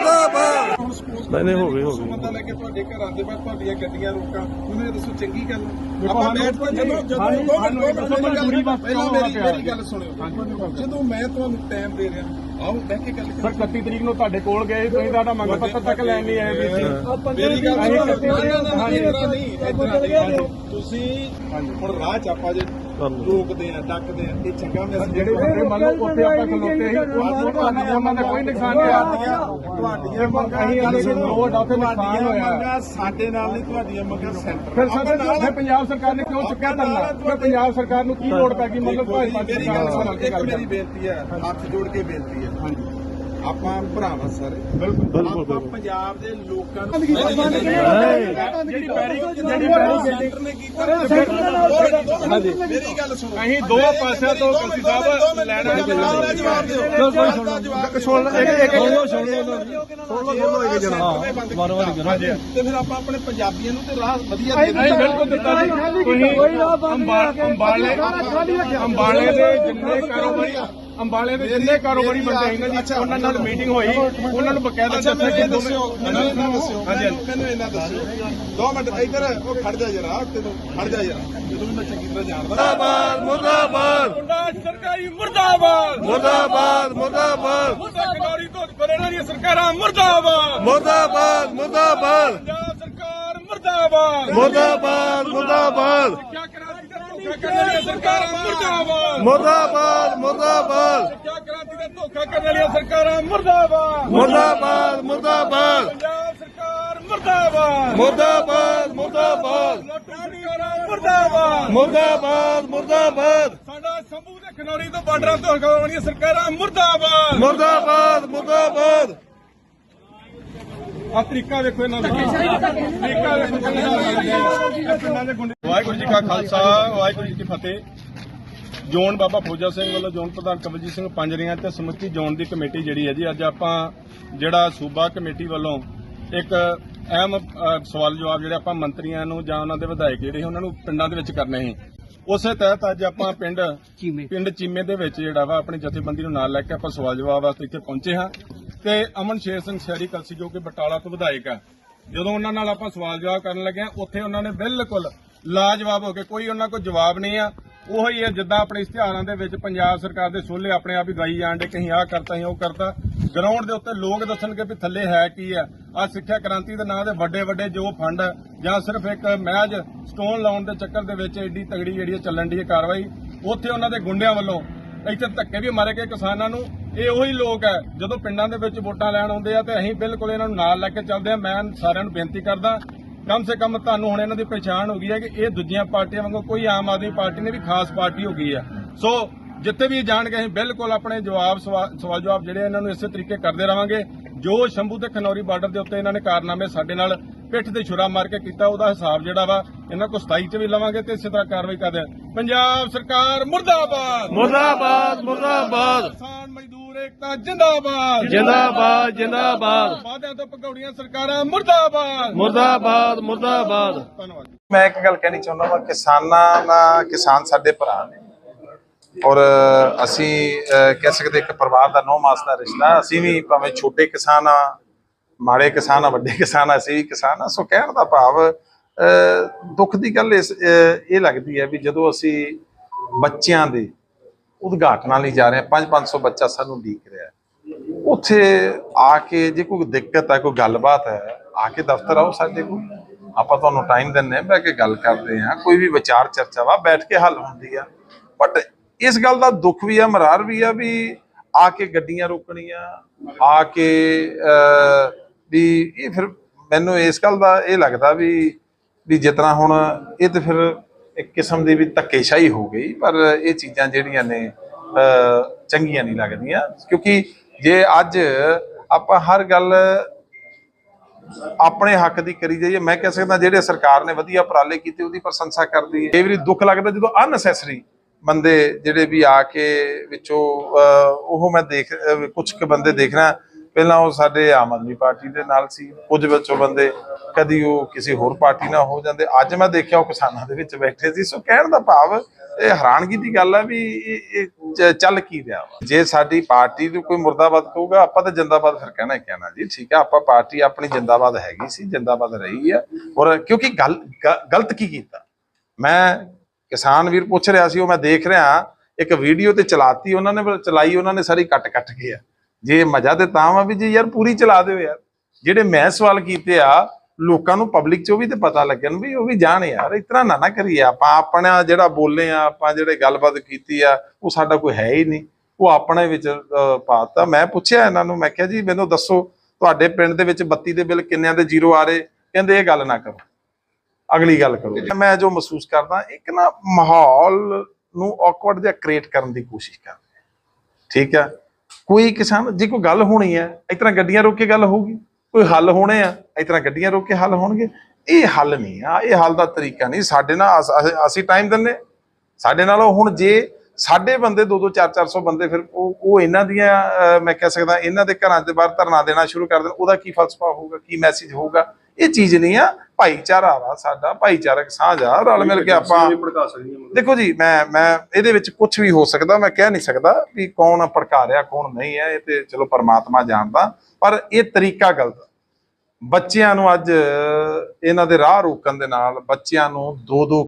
ਮੁਰਦਾਬਾਦ ਨਹੀਂ, ਨਹੀਂ, ਹੋ ਗਈ, ਹੋ ਗਈ। ਬੰਦਾ ਲੈ ਕੇ ਤੁਹਾਡੇ ਘਰਾਂ ਦੇ ਬਾਹਰ ਤੁਹਾਡੀਆਂ ਗੱਡੀਆਂ ਰੋਕਾਂ। ਉਹਨੂੰ ਇਹ ਦੱਸੋ ਚੰਗੀ ਗੱਲ ਹੈ? ਦੇਖੋ, ਆਪਾਂ ਸਾਨੂੰ ਬੈਠ ਕੇ ਜਦੋਂ ਪਹਿਲਾਂ ਮੇਰੀ ਮੇਰੀ? ਗੱਲ ਸੁਣਿਓ। ਮੈਂ ਤੁਹਾਨੂੰ ਟਾਈਮ ਦੇ ਰਿਹਾ ਆਓ ਬਹਿ ਕੇ ਗੱਲ ਸਰ 31 ਤਰੀਕ ਨੂੰ ਤੁਹਾਡੇ ਕੋਲ ਗਏ ਤੁਸੀਂ ਸਾਡਾ ਮੰਗ ਪੱਤਰ ਤੱਕ ਲੈਣ ਨਹੀਂ ਆਏ ਮੇਰੀ ਗੱਲ ਸੁਣੋ ਨਹੀਂ ਤੁਸੀਂ ਹੁਣ ਰਾਹ ਚ ਆਪਾਂ ਜੇ। ਰੋਕਦੇ ਆ ਡੱਕਦੇ ਆ। ਇਹ ਚੰਗਾ ਮੈਸੇਜ ਜਿਹੜੇ ਬੰਦੇ ਮੰਨ ਲਓ ਉੱਥੇ ਆਪਾਂ ਖਲੋਤੇ ਸੀ ਉਹ ਤੁਹਾਡੇ ਨਿਯਮਾਂ ਦਾ ਕੋਈ ਨੁਕਸਾਨ ਨਹੀਂ ਆਇਆ ਤੁਹਾਡੀਆਂ ਮੰਗਾਂ ਅਸੀਂ ਇਹਨਾਂ ਦੇ ਰੋਡ ਉੱਥੇ ਨੁਕਸਾਨ ਤੁਹਾਡੀਆਂ ਹੋਇਆ। ਮੰਗਾਂ ਸਾਡੇ ਨਾਲ ਨਹੀਂ ਤੁਹਾਡੀਆਂ ਮੰਗਾਂ ਸੈਂਟਰ ਫਿਰ ਸਾਡੇ ਫਿਰ ਪੰਜਾਬ ਸਰਕਾਰ ਨੇ ਕਿਉਂ ਚੁੱਕਿਆ ਧਰਨਾ? ਫਿਰ ਪੰਜਾਬ ਸਰਕਾਰ ਨੂੰ ਕੀ ਲੋੜ ਪੈ ਗਈ? ਮਤਲਬ ਮੇਰੀ ਗੱਲ ਸੁਣੋ ਇੱਕ ਮੇਰੀ ਬੇਨਤੀ ਹੈ ਹੱਥ ਜੋੜ ਕੇ ਬੇਨਤੀ ਹੈ। ਹਾਂਜੀ। ਆਪਾਂ ਭਰਾਵਾਂ ਸਾਰੇ। ਬਿਲਕੁਲ ਆਪਾਂ ਪੰਜਾਬ ਦੇ ਲੋਕਾਂ ਨੂੰ ਜਿਹੜੀ ਪੈਰੀ ਜਿਹੜੀ ਪੈਰੀ ਸੈਂਟਰ ਨੇ ਕੀਤਾ। ਹਾਂਜੀ ਮੇਰੀ ਗੱਲ ਸੁਣੋ। ਅਸੀਂ ਦੋ ਪਾਸਿਆਂ ਤੋਂ ਕਲਸੀ ਸਾਹਿਬ ਲੈਣਾ ਹੈ ਜਵਾਬ ਦਿਓ। ਸੁਣ ਇੱਕ ਇੱਕ ਸੁਣ ਲਓ। ਸੁਣ ਲਓ ਸੁਣ ਲਓ। ਲਓ। ਜਨਾਬ ਤੇ ਫਿਰ ਆਪਾਂ ਆਪਣੇ ਪੰਜਾਬੀਆਂ ਨੂੰ ਤੇ ਰਾਹ ਵਧੀਆ ਦੇ ਨਹੀਂ ਬਿਲਕੁਲ ਦਿੱਤਾ ਜੀ ਤੁਸੀਂ ਅੰਬਾ- ਅੰਬਾਲੇ ਅੰਬਾਲੇ ਦੇ ਜਿੰਨੇ ਕਾਰੋਬਾਰੀ ਅੰਬਾਲੇ ਦੇ ਜਿੰਨੇ ਕਾਰੋਬਾਰੀ ਬੰਦੇ ਹੈਗੇ ਜੀ ਉਹਨਾਂ ਨਾਲ ਮੀਟਿੰਗ ਹੋਈ ਉਹਨਾਂ ਨੂੰ ਬਕਾਇਦਾ ਦੱਸਿਆ ਕਿ ਦੱਸਿਓ ਮੈਨੂੰ ਇਹਨਾਂ ਦੱਸਿਓ। ਹਾਂਜੀ, ਹਾਂਜੀ। ਮੈਨੂੰ ਇਹਨਾਂ ਦੱਸਿਓ। ਦੋ ਮਿੰਟ ਇੱਧਰ ਉਹ ਖੜ ਜਾ ਜਰਾ ਤੈਨੂੰ ਖੜ ਜਾ ਜਰਾ। ਜਦੋਂ ਵੀ ਮੈਂ ਚੰਗੀ ਤਰ੍ਹਾਂ ਜਾਣਦਾ ਮੁਰਦਾਬਾਦ ਮੁਰਦਾਬਾਦ। ਸਰਕਾਰੀ ਮੁਰਦਾਬਾਦ। ਮੁਰਦਾਬਾਦ ਮੁਰਦਾਬਾਦ। ਸਰਕਾਰੀ ਤੋਂ ਕਰੋਨਾ ਦੀਆਂ ਸਰਕਾਰਾਂ ਮੁਰਦਾਬਾਦ। ਮੁਰਦਾਬਾਦ ਮੁਰਦਾਬਾਦ। ਪੰਜਾਬ ਸਰਕਾਰ ਮੁਰਦਾਬਾਦ। ਮੁਰਦਾਬਾਦ ਮੁਰਦਾਬਾਦ। ਧੋਖਾ ਕਰਨ ਵਾਲੀਆਂ ਸਰਕਾਰਾਂ ਮੁਰਦਾਬਾਦ। ਮੁਰਦਾਬਾਦ ਮੁਰਦਾਬਾਦ। ਕਿਆ ਕਰਾਂਦੀ ਦਾ ਧੋਖਾ ਕਰਨ ਵਾਲੀਆਂ ਸਰਕਾਰਾਂ ਮੁਰਦਾਬਾਦ। ਮੁਰਦਾਬਾਦ ਮੁਰਦਾਬਾਦ। ਪੰਜਾਬ ਸਰਕਾਰ ਮੁਰਦਾਬਾਦ। ਮੁਰਦਾਬਾਦ ਮੁਰਦਾਬਾਦ। ਲੋਟੂ ਮੁਰਦਾਬਾਦ। ਮੁਰਦਾਬਾਦ ਮੁਰਦਾਬਾਦ। ਸਾਡਾ ਸੰਭੂ ਦੇ ਖਨੌਰੀ ਤੋਂ ਬਾਰਡਰਾਂ ਤੋਂ ਹਟਾਉਣ ਵਾਲੀਆਂ ਸਰਕਾਰਾਂ ਮੁਰਦਾਬਾਦ। ਮੁਰਦਾਬਾਦ ਮੁਰਦਾਬਾਦ। ਆ ਤਰੀਕਾ ਵੇਖੋ ਇਹਨਾਂ ਦਾ। ਤਰੀਕਾ ਵੇਖੋ ਕਿੰਨਾ ਪਿੰਡਾਂ ਦੇ ਗੁੰਡੇ ਵਾਹਿਗੁਰੂ ਜੀ ਕਾ ਖਾਲਸਾ ਵਾਹਿਗੁਰੂ ਜੀ ਕੀ ਫਤਿਹ। ਜੋਨ ਬਾਬਾ ਫੌਜਾ ਸਿੰਘ ਵੱਲੋਂ ਜੋਨ ਪ੍ਰਧਾਨ ਕਮਲਜੀਤ ਸਿੰਘ ਪੰਜਰੀਆਂ ਤੇ ਸਮੁੱਚੀ ਜੋਨ ਦੀ ਕਮੇਟੀ ਜਿਹੜੀ ਹੈ ਜੀ ਅੱਜ ਆਪਾਂ ਜਿਹੜਾ ਸੂਬਾ ਕਮੇਟੀ ਵੱਲੋਂ ਇੱਕ ਅਹਿਮ ਸਵਾਲ ਜਵਾਬ ਜਿਹੜੇ ਆਪਾਂ ਮੰਤਰੀਆਂ ਨੂੰ ਜਾਂ ਉਹਨਾਂ ਦੇ ਵਿਧਾਇਕ ਜਿਹੜੇ ਉਹਨਾਂ ਨੂੰ ਪਿੰਡਾਂ ਦੇ ਵਿੱਚ ਕਰਨੇ ਸੀ। ਉਸੇ ਤਹਿਤ ਅੱਜ ਆਪਾਂ ਪਿੰਡ ਪਿੰਡ ਚੀਮੇ ਦੇ ਵਿੱਚ ਜਿਹੜਾ ਵਾ ਆਪਣੀ ਜਥੇਬੰਦੀ ਨੂੰ ਨਾਲ ਲੈ ਕੇ ਆਪਾਂ ਸਵਾਲ ਜਵਾਬ ਵਾਸਤੇ ਇੱਥੇ ਪਹੁੰਚੇ ਹਾਂ। ਤੇ ਅਮਨ ਸ਼ੇਰ ਸਿੰਘ ਸ਼ਹਿਰੀ ਕਲਸੀ, ਜੋ ਕਿ ਬਟਾਲਾ ਤੋਂ ਵਿਧਾਇਕ ਹੈ, ਜਦੋਂ ਉਹਨਾਂ ਨਾਲ ਆਪਾਂ ਸਵਾਲ ਜਵਾਬ ਕਰਨ ਲੱਗੇ ਉੱਥੇ ਉਹਨਾਂ ਨੇ ਬਿਲਕੁਲ ਲਾਜਵਾਬ ਹੋ ਕੇ, ਕੋਈ ਉਹਨਾਂ ਕੋਲ ਜਵਾਬ ਨਹੀਂ ਆ। ਉਹੀ ਹੈ, ਜਿੱਦਾਂ ਆਪਣੇ ਇਸ਼ਤਿਹਾਰਾਂ ਦੇ ਵਿੱਚ ਪੰਜਾਬ ਸਰਕਾਰ ਦੇ ਸੋਲੇ ਆਪਣੇ ਆਪ ਹੀ ਗਾਈ ਜਾਂਦੇ ਕਹੀਂ ਆਹ ਕਰਤਾ ਹੀ ਉਹ ਕਰਤਾ। ਗਰਾਊਂਡ ਦੇ ਉੱਤੇ ਲੋਕ ਦੱਸਣਗੇ ਵੀ ਥੱਲੇ ਹੈ ਕੀ ਹੈ। ਆ ਸਿੱਖਿਆ ਕ੍ਰਾਂਤੀ ਦੇ ਨਾਂ ਦੇ ਵੱਡੇ ਵੱਡੇ ਜੋ ਫੰਡ ਜਾਂ ਸਿਰਫ ਇੱਕ ਮਹਿਜ ਸਟੋਨ ਲਾਉਣ ਦੇ ਚੱਕਰ ਦੇ ਵਿੱਚ ਐਡੀ ਤਗੜੀ ਜਿਹੜੀ ਹੈ ਚੱਲਣ ਦੀ ਹੈ ਕਾਰਵਾਈ, ਉੱਥੇ ਉਹਨਾਂ ਦੇ ਗੁੰਡਿਆਂ ਵੱਲੋਂ ਇੱਥੇ ਧੱਕੇ ਵੀ ਮਾਰੇ ਗਏ ਕਿਸਾਨਾਂ ਨੂੰ। ਇਹ ਉਹੀ ਲੋਕ ਹੈ, ਜਦੋਂ ਪਿੰਡਾਂ ਦੇ ਵਿੱਚ ਵੋਟਾਂ ਲੈਣ ਆਉਂਦੇ ਆ ਤੇ ਅਸੀਂ ਬਿਲਕੁਲ ਇਹਨਾਂ ਨੂੰ ਨਾਲ ਲੈ ਕੇ ਚੱਲਦੇ ਆ। ਮੈਂ ਸਾਰਿਆਂ ਨੂੰ ਬੇਨਤੀ ਕਰਦਾ, ਕਮ ਸੇ ਕਮ ਤੁਹਾਨੂੰ ਹੁਣ ਇਹਨਾਂ ਦੀ ਪਛਾਣ ਹੋ ਗਈ ਹੈ ਕਿ ਇਹ ਦੂਜੀਆਂ ਪਾਰਟੀਆਂ ਵਾਂਗੂ ਕੋਈ ਆਮ ਆਦਮੀ ਪਾਰਟੀ ਨੇ ਵੀ ਖਾਸ ਪਾਰਟੀ ਹੋ ਗਈ ਹੈ। ਸੋ ਜਿੱਥੇ ਵੀ ਜਾਣਗੇ, ਅਸੀਂ ਬਿਲਕੁਲ ਆਪਣੇ ਜਵਾਬ ਸਵਾਲ ਜਵਾਬ ਜਿਹੜੇ ਇਹਨਾਂ ਨੂੰ ਇਸੇ ਤਰੀਕੇ ਕਰਦੇ ਰਵਾਂਗੇ। ਜੋ ਸ਼ੰਭੂ ਤੇ ਖਨੌਰੀ ਬਾਰਡਰ ਦੇ ਉੱਤੇ ਇਹਨਾਂ ਨੇ ਕਾਰਨਾਮੇ ਸਾਡੇ ਨਾਲ ਪਿੱਠ ਤੇ ਛੁਰਾ ਮਾਰ ਕੇ ਕੀਤਾ, ਉਹਦਾ ਹਿਸਾਬ ਜਿਹੜਾ ਵਾ, ਇਹਨਾਂ ਕੋ 27 ਚ ਵੀ ਲਵਾਂਗੇ ਤੇ ਇਸੇ ਤਰ੍ਹਾਂ ਕਾਰਵਾਈ ਕਰਦੇ ਹਾਂ। ਪੰਜਾਬ ਸਰਕਾਰ ਮੁਰਦਾਬਾਦ! ਮੁਰਦਾਬਾਦ ਮੁਰਦਾਬਾਦ! ਏਕਤਾ ਜਿੰਦਾਬਾਦ। ਜਿੰਦਾਬਾਦ ਜਿੰਦਾਬਾਦ। ਵਾਅਦਿਆਂ ਤੋਂ ਭਗੌੜੀਆਂ ਸਰਕਾਰਾਂ ਮੁਰਦਾਬਾਦ। ਮੁਰਦਾਬਾਦ ਮੁਰਦਾਬਾਦ। ਧੰਨਵਾਦ ਮੈਂ ਇੱਕ ਗੱਲ ਕਹਿਣੀ ਚਾਹੁੰਦਾ ਹਾਂ ਕਿਸਾਨਾਂ ਦਾ ਕਿਸਾਨ ਸਾਡੇ ਭਰਾ ਨੇ। ਔਰ ਅਸੀਂ ਕਹਿ ਸਕਦੇ ਇੱਕ ਪਰਿਵਾਰ ਦਾ ਨੌ ਮਾਸ ਦਾ ਰਿਸ਼ਤਾ ਅਸੀਂ ਵੀ ਭਾਵੇਂ ਛੋਟੇ ਕਿਸਾਨ ਆ ਮਾੜੇ ਕਿਸਾਨ ਆ ਵੱਡੇ ਕਿਸਾਨ ਆ ਅਸੀਂ ਵੀ ਕਿਸਾਨ ਆ ਸੋ ਕਹਿਣ ਦਾ ਭਾਵ ਅਹ, ਦੁੱਖ ਦੀ ਗੱਲ ਇਸ ਇਹ ਲੱਗਦੀ ਹੈ ਵੀ ਜਦੋਂ ਅਸੀਂ ਬੱਚਿਆਂ ਦੇ ਉਦਘਾਟਨਾਂ ਲਈ ਜਾ ਰਹੇ ਹਾਂ। 5-500 ਬੱਚਾ ਸਾਨੂੰ ਉਡੀਕ ਰਿਹਾ ਉੱਥੇ ਆ ਕੇ ਜੇ ਕੋਈ ਦਿੱਕਤ ਹੈ, ਕੋਈ ਗੱਲਬਾਤ ਹੈ, ਆ ਕੇ ਦਫ਼ਤਰ ਆਓ ਸਾਡੇ ਕੋਲ। ਆਪਾਂ ਤੁਹਾਨੂੰ ਟਾਈਮ ਦਿੰਨੇ ਆ ਬਹਿ ਕੇ ਗੱਲ ਕਰਦੇ ਹਾਂ। ਕੋਈ ਵੀ ਵਿਚਾਰ ਚਰਚਾ ਵਾ, ਬੈਠ ਕੇ ਹੱਲ ਹੁੰਦੀ ਆ। ਬਟ ਇਸ ਗੱਲ ਦਾ ਦੁੱਖ ਵੀ ਆ, ਮਰਾਰ ਵੀ ਆ ਵੀ ਆ ਕੇ ਗੱਡੀਆਂ ਰੋਕਣੀਆਂ, ਆ ਕੇ ਵੀ ਇਹ ਫਿਰ ਮੈਨੂੰ ਇਸ ਗੱਲ ਦਾ ਇਹ ਲੱਗਦਾ ਵੀ ਵੀ ਜਿਤਨਾ ਹੁਣ ਇਹ ਤੇ ਫਿਰ ਇੱਕ ਕਿਸਮ ਦੀ ਵੀ ਧੱਕੇਸ਼ਾਹੀ ਹੋ ਗਈ ਪਰ ਇਹ ਚੀਜ਼ਾਂ ਜਿਹੜੀਆਂ ਨੇ ਅਹ, ਚੰਗੀਆਂ ਨਹੀਂ ਲੱਗਦੀਆਂ। ਕਿਉਂਕਿ ਜੇ ਅੱਜ ਆਪਾਂ ਹਰ ਗੱਲ ਆਪਣੇ ਹੱਕ ਦੀ ਕਰੀ ਜਾਈਏ ਮੈਂ ਕਹਿ ਸਕਦਾ ਜਿਹੜੇ ਸਰਕਾਰ ਨੇ ਵਧੀਆ ਉਪਰਾਲੇ ਕੀਤੇ ਉਹਦੀ ਪ੍ਰਸ਼ੰਸਾ ਕਰਦੀ ਹੈ। ਕਈ ਵਾਰੀ ਦੁੱਖ ਲੱਗਦਾ ਜਦੋਂ ਅਨਨੈਸੈਸਰੀ ਬੰਦੇ ਜਿਹੜੇ ਵੀ ਆ ਕੇ ਵਿੱਚੋਂ ਅਹ, ਉਹ ਮੈਂ ਦੇਖ ਕੁਝ ਕੁ ਬੰਦੇ ਦੇਖ ਰਿਹਾ ਪਹਿਲਾਂ ਉਹ ਸਾਡੇ ਆਮ ਆਦਮੀ ਪਾਰਟੀ ਦੇ ਨਾਲ ਸੀ, ਕੁਝ ਵਿੱਚੋਂ ਬੰਦੇ ਕਦੀ ਉਹ ਕਿਸੇ ਹੋਰ ਪਾਰਟੀ ਨਾਲ ਹੋ ਜਾਂਦੇ। ਅੱਜ ਮੈਂ ਦੇਖਿਆ ਉਹ ਕਿਸਾਨਾਂ ਦੇ ਵਿੱਚ ਬੈਠੇ ਸੀ, ਸੋ ਕਹਿਣ ਦਾ ਭਾਵ, ਇਹ ਹੈਰਾਨਗੀ ਦੀ ਗੱਲ ਹੈ ਵੀ ਇਹ ਚੱਲ ਕੀ ਰਿਹਾ ਵਾ। ਜੇ ਸਾਡੀ ਪਾਰਟੀ ਨੂੰ ਕੋਈ ਮੁਰਦਾਬਾਦ ਕਹੂਗਾ, ਆਪਾਂ ਤਾਂ ਜਿੰਦਾਬਾਦ ਫਿਰ ਕਹਿਣਾ ਹੀ ਕਹਿਣਾ ਜੀ, ਠੀਕ ਹੈ, ਆਪਾਂ ਪਾਰਟੀ ਆਪਣੀ ਜਿੰਦਾਬਾਦ ਹੈਗੀ ਸੀ, ਜਿੰਦਾਬਾਦ ਰਹੀ ਹੈ। ਔਰ ਕਿਉਂਕਿ ਗੱਲ, ਗ- ਗਲਤ ਕੀ ਕੀਤਾ? ਮੈਂ ਕਿਸਾਨ ਵੀਰ ਪੁੱਛ ਰਿਹਾ ਸੀ, ਉਹ ਮੈਂ ਦੇਖ ਰਿਹਾ, ਇੱਕ ਵੀਡੀਓ ਤੇ ਚਲਾਤੀ, ਉਹਨਾਂ ਨੇ, ਚਲਾਈ, ਉਹਨਾਂ ਨੇ ਸਾਰੀ ਕੱਟ ਕੱਟ ਕੇ ਆ। ਜੇ ਮਜ਼ਾ ਤੇ ਤਾਂ ਵਾ ਵੀ ਜੀ ਯਾਰ ਪੂਰੀ ਚਲਾ ਦਿਓ ਯਾਰ। ਜਿਹੜੇ ਮੈਂ ਸਵਾਲ ਕੀਤੇ ਆ, ਲੋਕਾਂ ਨੂੰ ਪਬਲਿਕ ਚੋਂ ਵੀ ਤੇ ਪਤਾ ਲੱਗਣ ਵੀ ਉਹ ਵੀ ਜਾਣ ਯਾਰ ਇਤਨਾ ਨਾ ਨਾ ਕਰੀਏ। ਆਪਾਂ ਆਪਣਾ ਜਿਹੜਾ ਬੋਲੇ ਆ, ਆਪਾਂ ਜਿਹੜੇ ਗੱਲਬਾਤ ਕੀਤੀ ਆ, ਉਹ ਸਾਡਾ ਕੋਈ ਹੈ ਹੀ ਨਹੀਂ। ਉਹ ਆਪਣੇ ਵਿੱਚ ਪਾਤਾ। ਮੈਂ ਪੁੱਛਿਆ ਇਹਨਾਂ ਨੂੰ, ਮੈਂ ਕਿਹਾ ਜੀ ਮੈਨੂੰ ਦੱਸੋ, ਤੁਹਾਡੇ ਪਿੰਡ ਦੇ ਵਿੱਚ ਬੱਤੀ ਦੇ ਬਿੱਲ ਕਿੰਨਿਆਂ ਦੇ ਜ਼ੀਰੋ ਆ ਰਹੇ? ਕਹਿੰਦੇ ਇਹ ਗੱਲ ਨਾ ਕਰੋ। ਅਗਲੀ ਗੱਲ ਕਰੋ। ਮੈਂ ਜੋ ਮਹਿਸੂਸ ਕਰਦਾ, ਇੱਕ ਨਾ ਮਾਹੌਲ ਨੂੰ ਔਕਵਰਡ ਜਿਹਾ ਕ੍ਰੀਏਟ ਕਰਨ ਦੀ ਕੋਸ਼ਿਸ਼ ਕਰ ਰਹੇ। ਆ। ਠੀਕ ਹੈ ਕੋਈ ਕਿਸਾਨ ਜੇ ਕੋਈ ਗੱਲ ਹੋਣੀ ਹੈ, ਇਸ ਤਰ੍ਹਾਂ ਗੱਡੀਆਂ ਰੋਕ ਕੇ ਗੱਲ ਹੋਊਗੀ, ਕੋਈ ਹੱਲ ਹੋਣੇ ਆ, ਇਸ ਤਰ੍ਹਾਂ ਗੱਡੀਆਂ ਰੋਕ ਕੇ ਹੱਲ ਹੋਣਗੇ, ਇਹ ਹੱਲ ਨਹੀਂ ਆ, ਇਹ ਹੱਲ ਦਾ ਤਰੀਕਾ ਨਹੀਂ, ਸਾਡੇ ਨਾਲ ਅਸ- ਅਸੀਂ ਟਾਈਮ ਦਿੰਨੇ ਸਾਡੇ ਨਾਲ ਹੁਣ ਜੇ ਸਾਡੇ ਬੰਦੇ 2 2 4 400 ਬੰਦੇ ਫਿਰ ਉਹ ਉਹ ਇਹਨਾਂ ਦੀਆਂ ਮੈਂ ਕਹਿ ਸਕਦਾ ਇਹਨਾਂ ਦੇ ਘਰਾਂ ਦੇ ਬਾਹਰ ਧਰਨਾ ਦੇਣਾ ਸ਼ੁਰੂ ਕਰ ਦੇਣ, ਉਹਦਾ ਕੀ ਫਲਸਫਾ ਹੋਊਗਾ, ਕੀ ਮੈਸੇਜ ਹੋਊਗਾ, ਇਹ ਚੀਜ਼ ਨਹੀਂ ਆ ਭਾਈਚਾਰਾ ਵਾ ਸਾਡਾ ਭਾਈਚਾਰਕ ਸਾਂਝ ਆ ਰਲ ਮਿਲ ਕੇ ਆਪਾਂ ਭੜਕਾ ਸਕਦੀਆਂ ਦੇਖੋ ਜੀ ਮੈਂ ਮੈਂ ਇਹਦੇ ਵਿੱਚ ਕੁਝ ਵੀ ਹੋ ਸਕਦਾ ਮੈਂ ਕਹਿ ਨਹੀਂ ਸਕਦਾ ਵੀ ਕੌਣ ਭੜਕਾ ਰਿਹਾ ਕੌਣ ਨਹੀਂ ਹੈ ਇਹ ਤੇ ਚਲੋ ਪਰਮਾਤਮਾ ਜਾਣਦਾ ਪਰ ਇਹ ਤਰੀਕਾ ਗਲਤ। ਬੱਚਿਆਂ ਨੂੰ ਅੱਜ ਇਹਨਾਂ ਦੇ ਰਾਹ ਰੋਕਣ ਦੇ ਨਾਲ ਬੱਚਿਆਂ ਨੂੰ ਦੋ ਦੋ